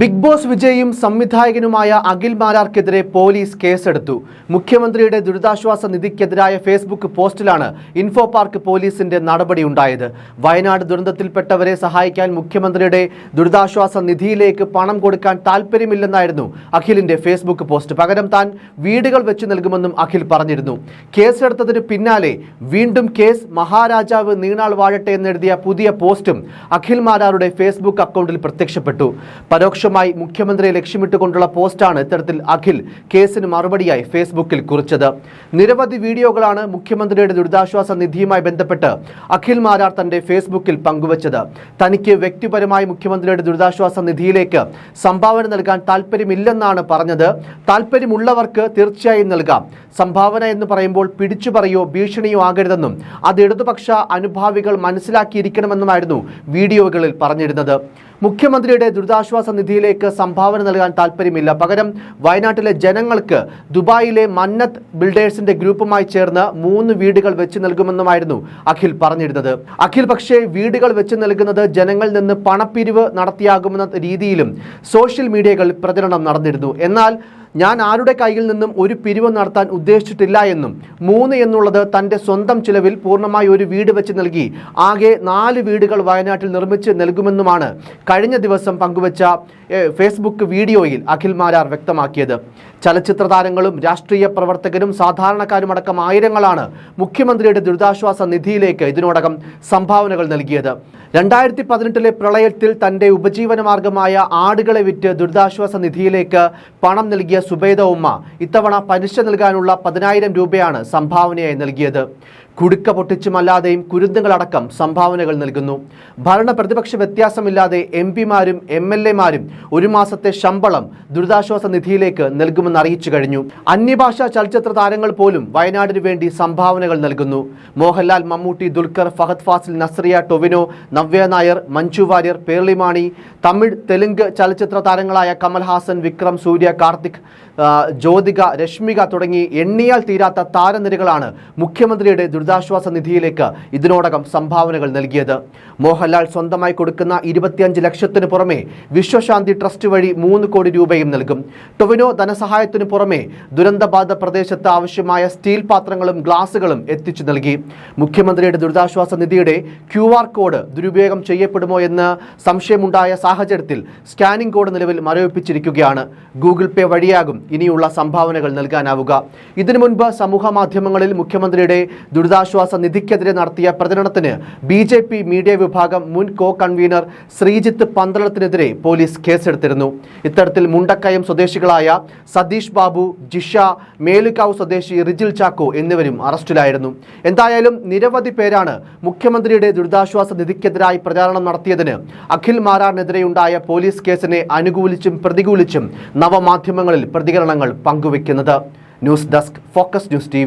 Big boss വിജയും സംവിധായകനുമായ Akhil മാരാർക്കെതിരെ police കേസെടുത്തു. മുഖ്യമന്ത്രിയുടെ ദുരിതാശ്വാസ നിധിക്കെതിരായ ഫേസ്ബുക്ക് പോസ്റ്റിലാണ് ഇൻഫോ പാർക്ക് പോലീസിന്റെ നടപടിയുണ്ടായത്. വയനാട് ദുരന്തത്തിൽപ്പെട്ടവരെ സഹായിക്കാൻ മുഖ്യമന്ത്രിയുടെ ദുരിതാശ്വാസ നിധിയിലേക്ക് പണം കൊടുക്കാൻ താൽപ്പര്യമില്ലെന്നായിരുന്നു അഖിലിന്റെ ഫേസ്ബുക്ക് പോസ്റ്റ്. പകരം താൻ വീടുകൾ വെച്ച് നൽകുമെന്നും അഖിൽ പറഞ്ഞിരുന്നു. കേസെടുത്തതിന് പിന്നാലെ വീണ്ടും കേസ് മഹാരാജാവ് നീണാൾ വാഴട്ടെ എന്നെഴുതിയ പുതിയ പോസ്റ്റും അഖിൽ മാരാരുടെ ഫേസ്ബുക്ക് അക്കൗണ്ടിൽ പ്രത്യക്ഷപ്പെട്ടു. പരോക്ഷമായി മുഖ്യമന്ത്രിയെ ലക്ഷ്യമിട്ടുകൊണ്ടുള്ള പോസ്റ്റാണ് ഇത്തരത്തിൽ അഖിൽ കേസിന് മറുപടിയായി ഫേസ്ബുക്കിൽ കുറിച്ചത്. നിരവധി വീഡിയോകളാണ് മുഖ്യമന്ത്രിയുടെ ദുരിതാശ്വാസ നിധിയുമായി ബന്ധപ്പെട്ട് അഖിൽ മാരാർ തന്റെ ഫേസ്ബുക്കിൽ പങ്കുവച്ചത്. തനിക്ക് വ്യക്തിപരമായി മുഖ്യമന്ത്രിയുടെ ദുരിതാശ്വാസ നിധിയിലേക്ക് സംഭാവന നൽകാൻ താല്പര്യമില്ലെന്നാണ് പറഞ്ഞത്. താല്പര്യമുള്ളവർക്ക് തീർച്ചയായും നൽകാം. സംഭാവന എന്ന് പറയുമ്പോൾ പിടിച്ചു പറയോ ഭീഷണിയോ ആകരുതെന്നും അത് ഇടതുപക്ഷ അനുഭാവികൾ മനസ്സിലാക്കിയിരിക്കണമെന്നുമായിരുന്നു വീഡിയോകളിൽ പറഞ്ഞിരുന്നത്. മുഖ്യമന്ത്രിയുടെ ദുരിതാശ്വാസ നിധിയിലേക്ക് സംഭാവന നൽകാൻ താല്പര്യമില്ല പകരം വയനാട്ടിലെ ജനങ്ങൾക്ക് ദുബായിലെ മന്നത്ത് ബിൽഡേഴ്സിന്റെ ഗ്രൂപ്പുമായി ചേർന്ന് മൂന്ന് വീടുകൾ വെച്ച് നൽകുമെന്നുമായിരുന്നു അഖിൽ പറഞ്ഞിരുന്നത്. അഖിൽ പക്ഷേ വീടുകൾ വെച്ച് നൽകുന്നത് ജനങ്ങളിൽ നിന്ന് പണപ്പിരിവ് നടത്തിയാകുമെന്ന രീതിയിലും സോഷ്യൽ മീഡിയകളിൽ പ്രചരണം നടന്നിരുന്നു. എന്നാൽ ഞാൻ ആരുടെ കയ്യിൽ നിന്നും ഒരു പിരിവ് നടത്താൻ ഉദ്ദേശിച്ചിട്ടില്ല എന്നും മൂന്ന് എന്നുള്ളത് തന്റെ സ്വന്തം ചിലവിൽ പൂർണമായി ഒരു വീട് വെച്ച് നൽകി. ആകെ നാല് വീടുകൾ വയനാട്ടിൽ നിർമ്മിച്ച് നൽകുമെന്നുമാണ് കഴിഞ്ഞ ദിവസം പങ്കുവച്ച ഫേസ്ബുക്ക് വീഡിയോയിൽ അഖിൽ മാരാർ വ്യക്തമാക്കിയത്. ചലച്ചിത്ര താരങ്ങളും രാഷ്ട്രീയ പ്രവർത്തകരും സാധാരണക്കാരുമടക്കം ആയിരങ്ങളാണ് മുഖ്യമന്ത്രിയുടെ ദുരിതാശ്വാസ നിധിയിലേക്ക് ഇതിനോടകം സംഭാവനകൾ നൽകിയത്. രണ്ടായിരത്തി പതിനെട്ടിലെ പ്രളയത്തിൽ തന്റെ ഉപജീവന മാർഗമായ ആടുകളെ വിറ്റ് ദുരിതാശ്വാസ നിധിയിലേക്ക് പണം നൽകിയ സുബൈദ ഉമ്മ ഇത്തവണ പലിശ നൽകാനുള്ള പതിനായിരം രൂപയാണ് സംഭാവനയായി നൽകിയത്. കുടുക്ക പൊട്ടിച്ചുമല്ലാതെയും കുരുന്നുകളടക്കം സംഭാവനകൾ നൽകുന്നു. ഭരണ പ്രതിപക്ഷ വ്യത്യാസമില്ലാതെ എം പിമാരും എം എൽ എമാരും ഒരു മാസത്തെ ശമ്പളം ദുരിതാശ്വാസ നിധിയിലേക്ക് നൽകുമെന്ന് അറിയിച്ചു കഴിഞ്ഞു. അന്യഭാഷാ ചലച്ചിത്ര താരങ്ങൾ പോലും വയനാടിനു വേണ്ടി സംഭാവനകൾ നൽകുന്നു. മോഹൻലാൽ മമ്മൂട്ടി ദുൽഖർ ഫഹദ് ഫാസിൽ നസ്രിയ ടൊവിനോ നവ്യ നായർ മഞ്ജു വാര്യർ പേർളിമാണി തമിഴ് തെലുങ്ക് ചലച്ചിത്ര താരങ്ങളായ കമൽഹാസൻ വിക്രം സൂര്യ കാർത്തിക് ജ്യോതിക രശ്മിക തുടങ്ങി എണ്ണിയാൽ തീരാത്ത താരനിരകളാണ് മുഖ്യമന്ത്രിയുടെ ദുരിതാശ്വാസ നിധിയിലേക്ക് ഇതിനോടകം സംഭാവനകൾ നൽകിയത്. മോഹൻലാൽ സ്വന്തമായി കൊടുക്കുന്ന ഇരുപത്തിയഞ്ച് ലക്ഷത്തിന് പുറമെ വിശ്വശാന്തി ട്രസ്റ്റ് വഴി മൂന്ന് കോടി രൂപയും നൽകും. ടൊവിനോ ധനസഹായത്തിന് പുറമെ ദുരന്തബാധ പ്രദേശത്ത് ആവശ്യമായ സ്റ്റീൽ പാത്രങ്ങളും ഗ്ലാസുകളും എത്തിച്ചു നൽകി. മുഖ്യമന്ത്രിയുടെ ദുരിതാശ്വാസ നിധിയുടെ ക്യു കോഡ് ദുരുപയോഗം ചെയ്യപ്പെടുമോ എന്ന് സംശയമുണ്ടായ സാഹചര്യത്തിൽ സ്കാനിംഗ് കോഡ് നിലവിൽ മരവിപ്പിച്ചിരിക്കുകയാണ്. ഗൂഗിൾ പേ വഴിയാകും ഇനിയുള്ള സംഭാവനകൾ നൽകാനാവുക. ഇതിനു മുൻപ് സമൂഹ മാധ്യമങ്ങളിൽ മുഖ്യമന്ത്രിയുടെ ദുരിതാശ്വാസ നിധിക്കെതിരെ നടത്തിയ പ്രചരണത്തിന് ബി ജെ പി മീഡിയ വിഭാഗം മുൻ കോ കൺവീനർ ശ്രീജിത്ത് പന്തളത്തിനെതിരെ പോലീസ് കേസെടുത്തിരുന്നു. ഇത്തരത്തിൽ മുണ്ടക്കയം സ്വദേശികളായ സതീഷ് ബാബു ജിഷ മേലുകാവ് സ്വദേശി റിജിൽ ചാക്കോ എന്നിവരും അറസ്റ്റിലായിരുന്നു. എന്തായാലും നിരവധി പേരാണ് മുഖ്യമന്ത്രിയുടെ ദുരിതാശ്വാസ നിധിക്കെതിരായി പ്രചാരണം നടത്തിയതിന് അഖിൽ മാരാറിനെതിരെയുണ്ടായ പോലീസ് കേസിനെ അനുകൂലിച്ചും പ്രതികൂലിച്ചും നവമാധ്യമങ്ങളിൽ പ്രതികരണങ്ങൾ പങ്കുവയ്ക്കുന്നത്. News desk focus news T